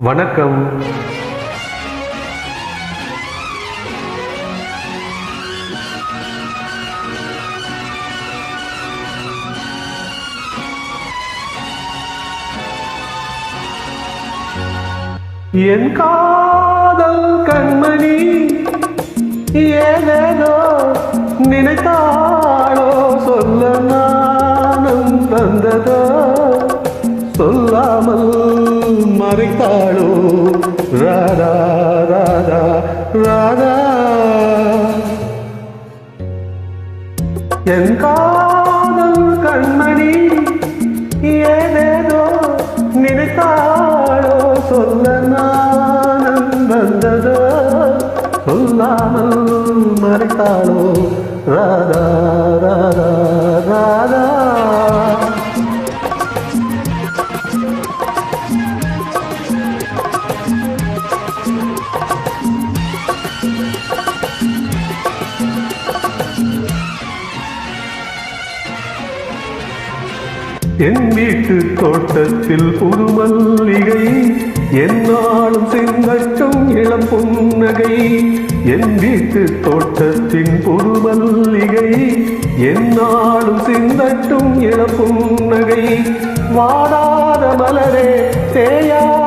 வணக்கம். என் காதல் கண்மணி ஏதேதோ நினைத்தாளோ சொல்ல நானும் தந்ததோ சொல்லாமல் மறைத்தாளோ ராதா ராதா ராதா. என் காதல் கண்மணி ஏதேதோ நினைத்தாளோ? சொல்ல நானும் வந்ததோ? சொல்லாமல் மறைத்தாளோ? ராதா ராதா ராதா. என் வீட்டு தோட்டத்தில் புது மல்லிகை. என்னாலும் செங்கட்டும் இளம் புன்னகை. என் வீட்டு தோட்டத்தின் புது மல்லிகை. என்னாலும் சிந்தட்டும் இளம் புன்னகை. வாடாத மலரே தேயா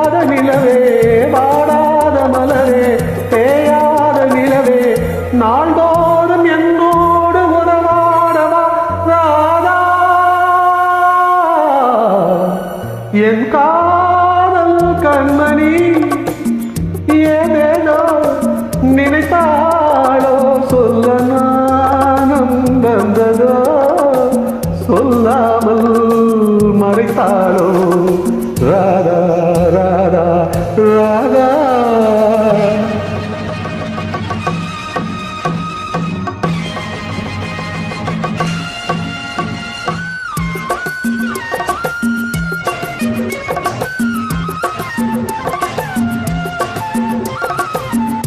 என் காதல் கண்மணி ஏதேதோ நினைத்தாளோ சொல்ல நானும் வந்ததோ சொல்லாமல் மறைத்தாளோ ராதா ராதா ராதா.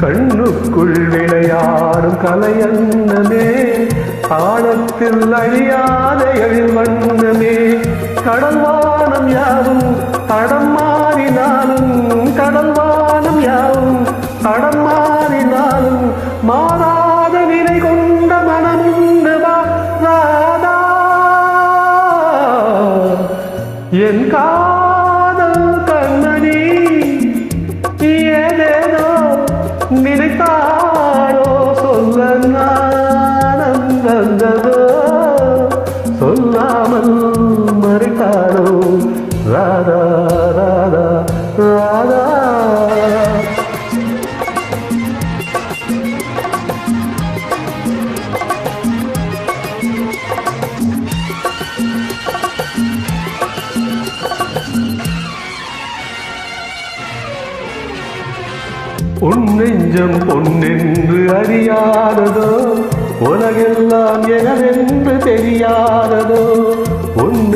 கண்ணுக்குள் விளையாடும் கலையன்னமே ஆழத்தில் அழியாத எழில் வண்ணமே. கடல்வானம் யாவும் தடம் மாறினாலும் கடல்வானம் யாவும் தடம் மாறினாலும் மாறாத நிலை கொண்ட மனமுண்டு ராதா என் கா உன் பொன்னென்று அறியாததோ? உலகெல்லாம் எனவென்று தெரியாததோ? உன்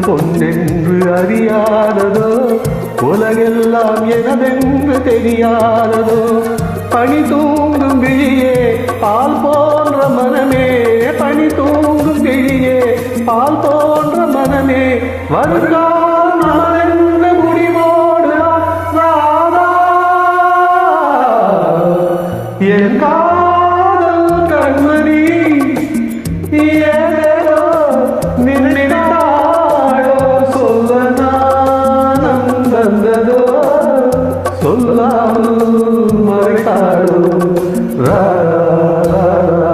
பொன்னென்று அறியாததோ? உலகெல்லாம் எனதென்று தெரியாததோ? பணி தூங்கும் விழியே பால் போன்ற மனமே. பணி தூங்கும் விழியே பால் போன்ற மனமே. வருகா என் காதல் கண்மணி ஏதேதோ நினைத்தாளோ சொல்ல நானம் வந்ததோ சொல்லாமல் மறைத்தாளோ ராதா ராதா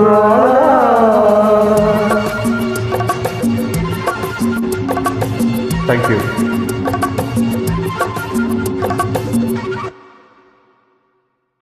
ராதா தேங்க்யூ